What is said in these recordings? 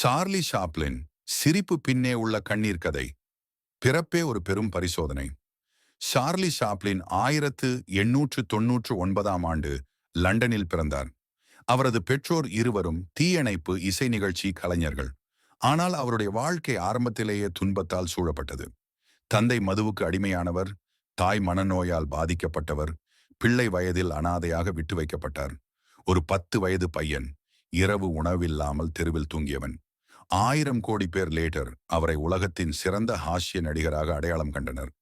Charlie ஷாப்லின் சிரிப்பு பின்னே உள்ள கண்ணீர் கதை. பிறப்பே ஒரு பெரும் பரிசோதனை. சார்லி ஷாப்லின் ஆயிரத்து எண்ணூற்று தொன்னூற்று ஒன்பதாம் ஆண்டு லண்டனில் பிறந்தார். அவரது பெற்றோர் இருவரும் தீயணைப்பு இசை நிகழ்ச்சி கலைஞர்கள். ஆனால் அவருடைய வாழ்க்கை ஆரம்பத்திலேயே துன்பத்தால் சூழப்பட்டது. தந்தை மதுவுக்கு அடிமையானவர் தாய் மனநோயால் பாதிக்கப்பட்டவர் பிள்ளை வயதில் அனாதையாக விட்டு வைக்கப்பட்டார். ஒரு பத்து வயது பையன் இரவு உணவில்லாமல் தெருவில் தூங்கியவன். ஆயிரம் கோடி பேர் லேட்டர் அவரை உலகத்தின் சிறந்த ஹாஸ்ய நடிகராக அடையாளம் கண்டனர்.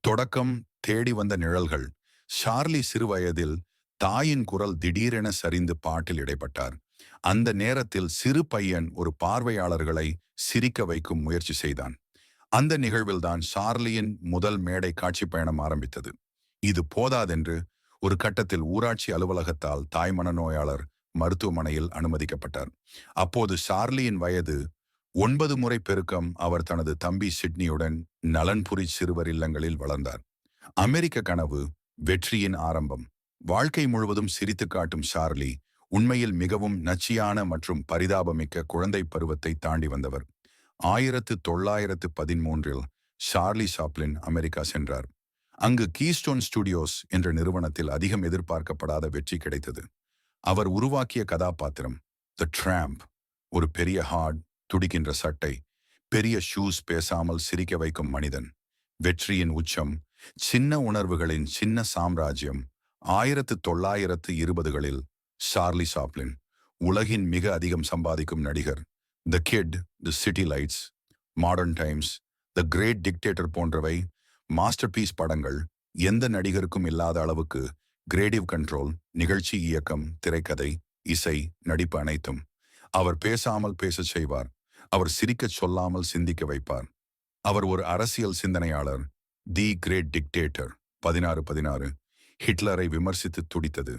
தொடக்கம் தேடி வந்த நிழல்கள். ஷார்லி சிறுவயதில் தாயின் குரல் திடீரென சரிந்து பாட்டில் இடைப்பட்டார். அந்த நேரத்தில் சிறு பையன் ஒரு பார்வையாளர்களை சிரிக்க வைக்கும் முயற்சி செய்தான். அந்த நிகழ்வில்தான் ஷார்லியின் முதல் மேடை காட்சி பயணம் ஆரம்பித்தது. இது போதாதென்று ஒரு கட்டத்தில் ஊராட்சி அலுவலகத்தால் தாய் மனநோயாளர் மருத்துவமனையில் அனுமதிக்கப்பட்டார். அப்போது சார்லியின் வயது ஒன்பது முறை பெருக்கம் அவர் தனது தம்பி சிட்னியுடன் நலன்புரி சிறுவர் இல்லங்களில் வளர்ந்தார். அமெரிக்க கனவு வெற்றியின் ஆரம்பம். வாழ்க்கை முழுவதும் சிரித்து காட்டும் சார்லி உண்மையில் மிகவும் நச்சியான மற்றும் பரிதாபமிக்க குழந்தை பருவத்தை தாண்டி வந்தவர். ஆயிரத்து தொள்ளாயிரத்து பதிமூன்றில் சார்லி சாப்ளின் அமெரிக்கா சென்றார். அங்கு கீஸ்டோன் ஸ்டுடியோஸ் என்ற நிறுவனத்தில் அதிகம் எதிர்பார்க்கப்படாத வெற்றி கிடைத்தது. அவர் உருவாக்கிய கதாபாத்திரம் த ட்ராம்ப் ஒரு பெரிய ஹார்ட் துடிக்கின்ற சட்டை பெரிய ஷூஸ் பேசாமல் சிரிக்க வைக்கும் மனிதன் வெற்றியின் உச்சம் சின்ன உணர்வுகளின் சின்ன சாம்ராஜ்யம் ஆயிரத்து தொள்ளாயிரத்து இருபதுகளில் சார்லி சாப்ளின் உலகின் மிக அதிகம் சம்பாதிக்கும் நடிகர் the kid the city lights modern times the great dictator போன்றவை மாஸ்டர் பீஸ் படங்கள் எந்த நடிகருக்கும் இல்லாத அளவுக்கு கிரேடிவ் கண்ட்ரோல் நிகழ்ச்சி இயக்கம் திரைக்கதை இசை நடிப்பு அனைத்தும். அவர் பேசாமல் பேசச் செய்வார். அவர் சிரிக்கச் சொல்லாமல் சிந்திக்க வைப்பார். அவர் ஒரு அரசியல் சிந்தனையாளர். The great dictator. பதினாறு பதினாறு. ஹிட்லரை விமர்சித்து துடித்தது.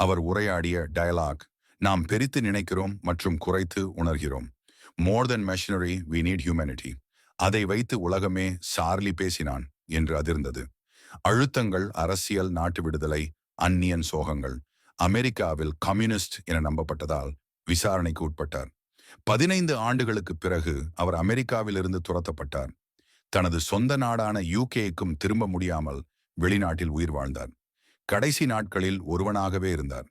அவர் உரையாடிய டயலாக் நாம் பெரித்து நினைக்கிறோம் மற்றும் குறைத்து உணர்கிறோம். More than machinery we need humanity. அதை வைத்து உலகமே சார்லி பேசினான் என்று அதிர்ந்தது. அழுத்தங்கள் அரசியல் நாட்டு விடுதலை அந்நியன் சோகங்கள். அமெரிக்காவில் கம்யூனிஸ்ட் என நம்பப்பட்டதால் விசாரணைக்கு உட்பட்டார். பதினைந்து ஆண்டுகளுக்கு பிறகு அவர் அமெரிக்காவிலிருந்து துரத்தப்பட்டார். தனது சொந்த நாடான யூகேக்கும் திரும்ப முடியாமல் வெளிநாட்டில் உயிர் வாழ்ந்தார். கடைசி நாட்களில் ஒருவனாகவே இருந்தார்.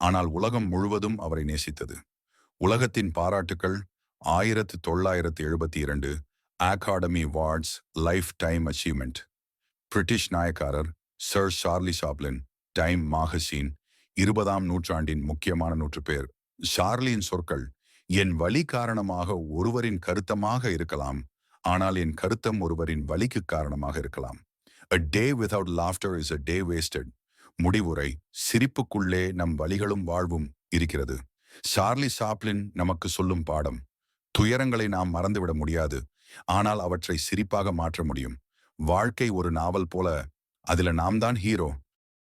ஆனால் உலகம் முழுவதும் அவரை நேசித்தது. உலகத்தின் பாராட்டுக்கள் ஆயிரத்து தொள்ளாயிரத்து எழுபத்தி இரண்டு academy awards lifetime achievement British நாயக்காரர் sir Charlie Chaplin time magazine இருபதாம் நூற்றாண்டின் முக்கியமான நூற்று பேர் ஷார்லியின் சொற்கள் என் வலி காரணமாக ஒருவரின் கருத்தமாக இருக்கலாம் ஆனால் என் கருத்தம் ஒருவரின் வழிக்கு காரணமாக இருக்கலாம். A day without laughter is a day wasted முடிவுரை சிரிப்புக்குள்ளே நம் வழிகளும் வாழ்வும் இருக்கிறது. சார்லி சாப்லின் நமக்கு சொல்லும் பாடம் துயரங்களை நாம் மறந்துவிட முடியாது ஆனால் அவற்றை சிரிப்பாக மாற்ற முடியும். வாழ்க்கை ஒரு நாவல் போல அதுல நாம் தான் ஹீரோ.